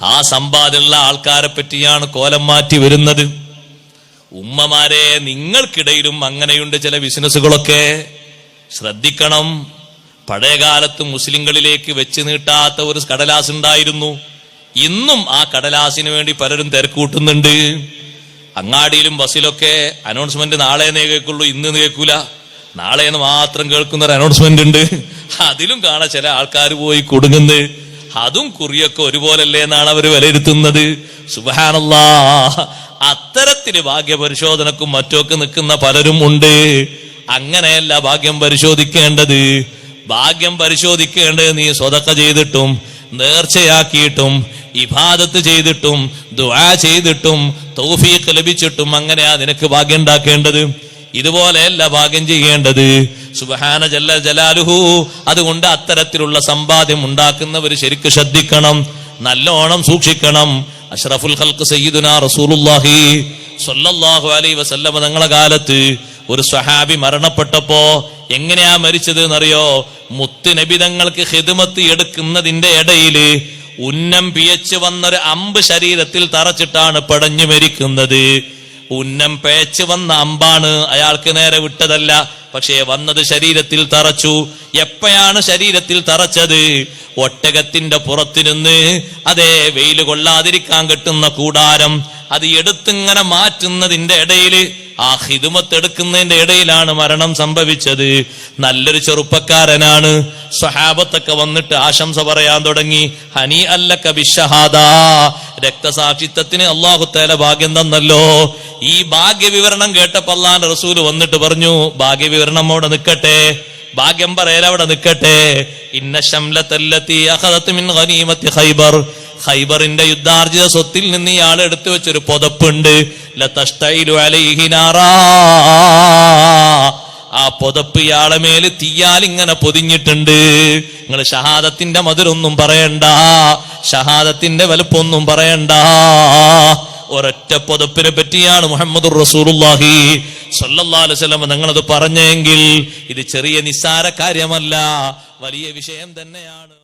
ആ സമ്പാദ്യമുള്ള ആൾക്കാരെ പറ്റിയാണ് കോലം മാറ്റി വരുന്നത്. ഉമ്മമാരെ നിങ്ങൾക്കിടയിലും അങ്ങനെയുണ്ട് ചില ബിസിനസ്സുകളൊക്കെ. ശ്രദ്ധിക്കണം. പഴയകാലത്ത് മുസ്ലിങ്ങളിലേക്ക് വെച്ച് നീട്ടാത്ത ഒരു കടലാസ് ഉണ്ടായിരുന്നു. ഇന്നും ആ കടലാസിന് വേണ്ടി പലരും തിരക്കൂട്ടുന്നുണ്ട്. അങ്ങാടിയിലും ബസ്സിലൊക്കെ അനൗൺസ്മെന്റ് നാളെ കേൾക്കുള്ളൂ ഇന്ന് കേൾക്കൂല. നാളെ മാത്രം കേൾക്കുന്ന ഒരു അനൗൺസ്മെന്റ് ഉണ്ട്. അതിലും കാണാൻ ചില ആൾക്കാർ പോയി കൊടുങ്ങുന്നത്. അതും കുറിയൊക്കെ ഒരുപോലല്ലേ എന്നാണ് അവർ വിലയിരുത്തുന്നത്. സുബഹാനല്ലാ. അത്തരത്തിൽ ഭാഗ്യപരിശോധനക്കും മറ്റൊക്കെ നിൽക്കുന്ന പലരും ഉണ്ട്. അങ്ങനെയല്ല ഭാഗ്യം പരിശോധിക്കേണ്ടത്. ഭാഗ്യം പരിശോധിക്കേണ്ടത് നീ സ്വതക്ക ചെയ്തിട്ടും നേർച്ചയാക്കിയിട്ടും ഇബാദത്ത് ചെയ്തിട്ടും ദുആ ചെയ്തിട്ടും തൗഫീഖ് ലഭിച്ചിട്ടും അങ്ങനെയാ നിനക്ക് ഭാഗ്യം ഉണ്ടാക്കേണ്ടത്. ഇതുപോലെയല്ല ഭാഗ്യം ചെയ്യേണ്ടത്. സുബഹാന ജല്ല ജലാലുഹു. അതുകൊണ്ട് അത്തരത്തിലുള്ള സമ്പാദ്യം ഉണ്ടാക്കുന്നവർ ശരിക്ക് ശ്രദ്ധിക്കണം. നല്ലോണം സൂക്ഷിക്കണം. അഷ്റഫുൽ ഹൽക്ക് സയ്യിദുന റസൂലുള്ളാഹി സ്വല്ലല്ലാഹു അലൈഹി വസല്ലമ തങ്ങളെ കാലത്ത് ഒരു സ്വഹാബി മരണപ്പെട്ടപ്പോ എങ്ങനെയാ മരിച്ചത് എന്നറിയോ മുത്ത് നബിതങ്ങൾക്ക് ഹിദ്മത്ത് എടുക്കുന്നതിന്റെ ഇടയിൽ ഉന്നം പിയച്ച് വന്നൊരു അമ്പ് ശരീരത്തിൽ തറച്ചിട്ടാണ് പടഞ്ഞു മരിക്കുന്നത്. ഉന്നം പേച്ച് വന്ന അമ്പാണ് അയാൾക്ക് നേരെ വിട്ടതല്ല. പക്ഷേ വന്നത് ശരീരത്തിൽ തറച്ചു. എപ്പോഴാണ് ശരീരത്തിൽ തറച്ചത്? ഒട്ടകത്തിന്റെ പുറത്തിരുന്ന് അതേ വെയിൽ കൊള്ളാതിരിക്കാൻ കിട്ടുന്ന കൂടാരം അത് എടുത്തിങ്ങനെ മാറ്റുന്നതിന്റെ ഇടയിൽ ആ ഹിതുമത്ത് എടുക്കുന്നതിന്റെ ഇടയിലാണ് മരണം സംഭവിച്ചത്. നല്ലൊരു ചെറുപ്പക്കാരനാണ്. സ്വഹാബത്തൊക്കെ വന്നിട്ട് ആശംസ പറയാൻ തുടങ്ങി. ഹനി അല്ലക്ക ബിഷഹാദ രക്തസാക്ഷിത്വത്തിന് അള്ളാഹുത്തേല ഭാഗ്യം തന്നല്ലോ. ഈ ഭാഗ്യവിവരണം കേട്ടപ്പോ അള്ളാന്റെ റസൂൽ വന്നിട്ട് പറഞ്ഞു ഭാഗ്യ വിവരണം അവിടെ നിൽക്കട്ടെ ഭാഗ്യം പറയൽ അവിടെ നിൽക്കട്ടെ ഇന്ന ശംലത്തല്ലത്തി ഖൈബർ. ഖൈബറിന്റെ യുദ്ധാർജിത സ്വത്തിൽ നിന്ന് ഇയാൾ എടുത്തു വെച്ചൊരു പുതപ്പുണ്ട്. ആ പുതപ്പ് ഇയാളെ മേൽ തീയാൽ ഇങ്ങനെ പൊതിഞ്ഞിട്ടുണ്ട്. നിങ്ങൾ ഷഹാദത്തിന്റെ മധുരൊന്നും പറയണ്ട. ഷഹാദത്തിന്റെ വലുപ്പൊന്നും പറയണ്ട. ഒരൊറ്റ പുതപ്പിനെ പറ്റിയാണ് മുഹമ്മദ് അലൈഹി വസല്ലം നിങ്ങളത് പറഞ്ഞെങ്കിൽ ഇത് ചെറിയ നിസ്സാര കാര്യമല്ല വലിയ വിഷയം തന്നെയാണ്.